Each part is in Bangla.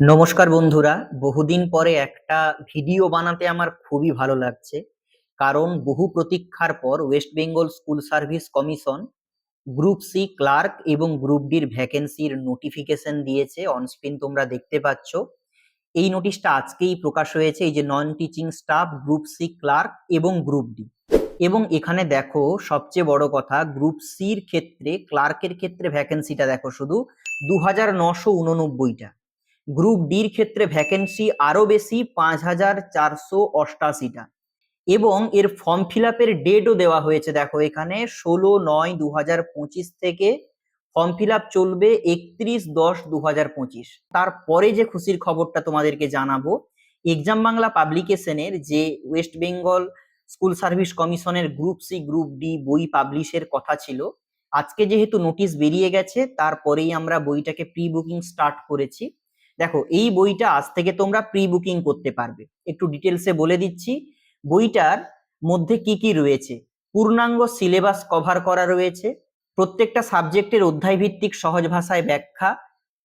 নমস্কার বন্ধুরা, বহুদিন পরে একটা ভিডিও বানাতে আমার খুবই ভালো লাগছে। কারণ বহু প্রতীক্ষার পর West Bengal school service commission group C clerk এবং গ্রুপ ডির ভ্যাকেন্সির নোটিফিকেশন দিয়েছে। অনস্ক্রিন তোমরা দেখতে পাচ্ছ। এই নোটিশটা আজকেই প্রকাশ হয়েছে। এই যে non teaching staff group C clerk এবং গ্রুপ ডি এবং এখানে দেখো, সবচেয়ে বড় কথা গ্রুপ সির ক্ষেত্রে ক্লার্কের ক্ষেত্রে ভ্যাকেন্সিটা দেখো শুধু দু হাজার নশো উননব্বইটা। গ্রুপ ডির ক্ষেত্রে ভ্যাকেন্সি আরও বেশি, পাঁচ হাজার চারশো অষ্টাশিটা। এবং এর ফর্ম ফিল আপের ডেটও দেওয়া হয়েছে, দেখো এখানে ষোলো নয় দু হাজার পঁচিশ থেকে ফর্ম ফিল আপ চলবে একত্রিশ দশ দু হাজার পঁচিশ। তারপরে যে খুশির খবরটা তোমাদেরকে জানাব এক্সাম বাংলা পাবলিকেশনের যে ওয়েস্ট বেঙ্গল স্কুল সার্ভিস কমিশনের গ্রুপ সি গ্রুপ ডি বই পাবলিশের কথা ছিল, আজকে যেহেতু নোটিশ বেরিয়ে গেছে, তারপরেই আমরা বইটাকে প্রি বুকিং স্টার্ট করেছি। দেখো, এই বইটা আজ থেকে তোমরা প্রি বুকিং করতে পারবে। একটু ডিটেলসে বলে দিচ্ছি। বইটার মধ্যে কি কি রয়েছে? পূর্ণাঙ্গ সিলেবাস কভার করা রয়েছে। প্রত্যেকটা সাবজেক্টের অধ্যায় ভিত্তিক সহজ ভাষায় ব্যাখ্যা।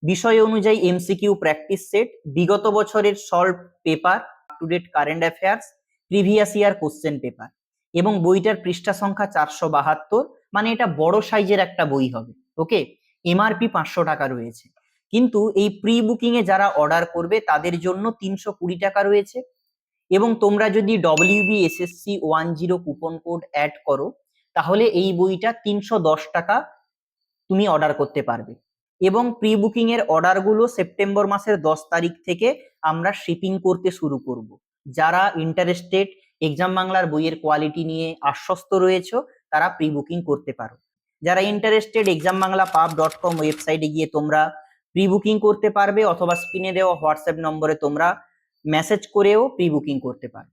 বিষয় অনুযায়ী এমসিকিউ প্র্যাকটিস সেট বিগত বছরের solve paper to date current affairs previous year question paper এবং বইটার পৃষ্ঠা সংখ্যা চারশো বাহাত্তর। মানে এটা বড় সাইজের একটা বই হবে। ওকে এমআরপি পাঁচশো টাকা রয়েছে। কিন্তু এই প্রি বুকিং এ যারা অর্ডার করবে, তাদের জন্য তিনশো কুড়ি টাকা রয়েছে। এবং তোমরা যদি WB SSC one zero coupon code add করো, তাহলে এই বইটা তিনশো দশ টাকা তুমি অর্ডার করতে পারবে। এবং প্রি বুকিং এর অর্ডারগুলো সেপ্টেম্বর মাসের দশ তারিখ থেকে আমরা শিপিং করতে শুরু করব। যারা ইন্টারেস্টেড এক্সাম বাংলার বইয়ের কোয়ালিটি নিয়ে আশ্বস্ত রয়েছে, তারা প্রি বুকিং করতে পারো। যারা ইন্টারেস্টেড এক্সাম বাংলা পাব ডট কম ওয়েবসাইটে গিয়ে তোমরা প্রি বুকিং করতে পারবে অথবা স্ক্রিনে দেওয়া হোয়াটসঅ্যাপ নম্বরে তোমরা মেসেজ করেও প্রি বুকিং করতে পারো